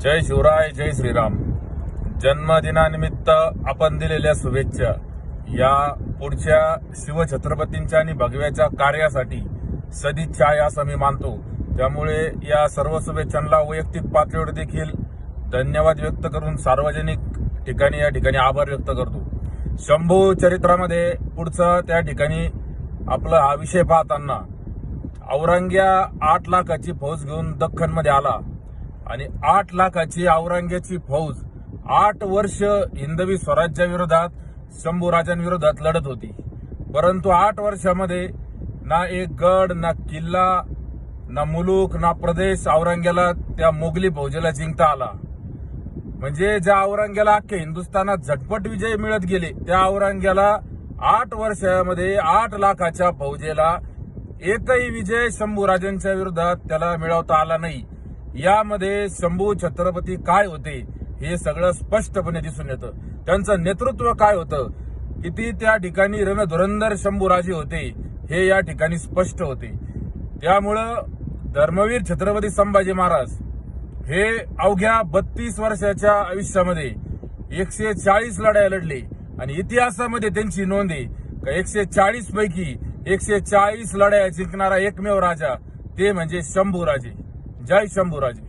जय शिवराय जय श्रीराम. जन्मदिनानिमित्त आपण दिलेल्या शुभेच्छा. या पुढच्या शिवछत्रपतींच्या आणि भगव्याच्या कार्यासाठी सदिच्छा आहे असं मी मानतो. त्यामुळे या सर्व शुभेच्छांना वैयक्तिक पातळीवर देखील धन्यवाद व्यक्त करून सार्वजनिक ठिकाणी या ठिकाणी आभार व्यक्त करतो. शंभू चरित्रामध्ये पुढचं त्या ठिकाणी आपला हा विषय पाहताना औरंग्या आठ लाखाची फौज घेऊन दख्खनमध्ये आला. आणि आठ लाखाची औरंगाची फौज आठ वर्ष हिंदवी स्वराज्याविरोधात शंभूराजांविरोधात लढत होती. परंतु आठ वर्षामध्ये ना एक गड ना किल्ला ना मुलूक ना प्रदेश औरंगाला त्या मोगली फौजेला जिंकता आला. म्हणजे ज्या औरंग्याला अख्ख्या हिंदुस्थानात झटपट विजय मिळत गेले त्या औरंग्याला आठ वर्षामध्ये आठ लाखाच्या फौजेला एकही विजय शंभूराजांच्या विरोधात त्याला मिळवता आला नाही. यामध्ये शंभू छत्रपती काय होते हे सगळं स्पष्टपणे दिसून येतं. त्यांचं नेतृत्व काय होतं? किती त्या ठिकाणी रणधुरंदर शंभूराजे होते हे या ठिकाणी स्पष्ट होते. त्यामुळं धर्मवीर छत्रपती संभाजी महाराज हे अवघ्या बत्तीस वर्षाच्या आयुष्यामध्ये एकशे चाळीस लढाया लढले आणि इतिहासामध्ये त्यांची नोंद आहे एकशे चाळीस पैकी एकशे चाळीस लढाया जिंकणारा एकमेव राजा ते म्हणजे शंभूराजे. जय शंभूराजे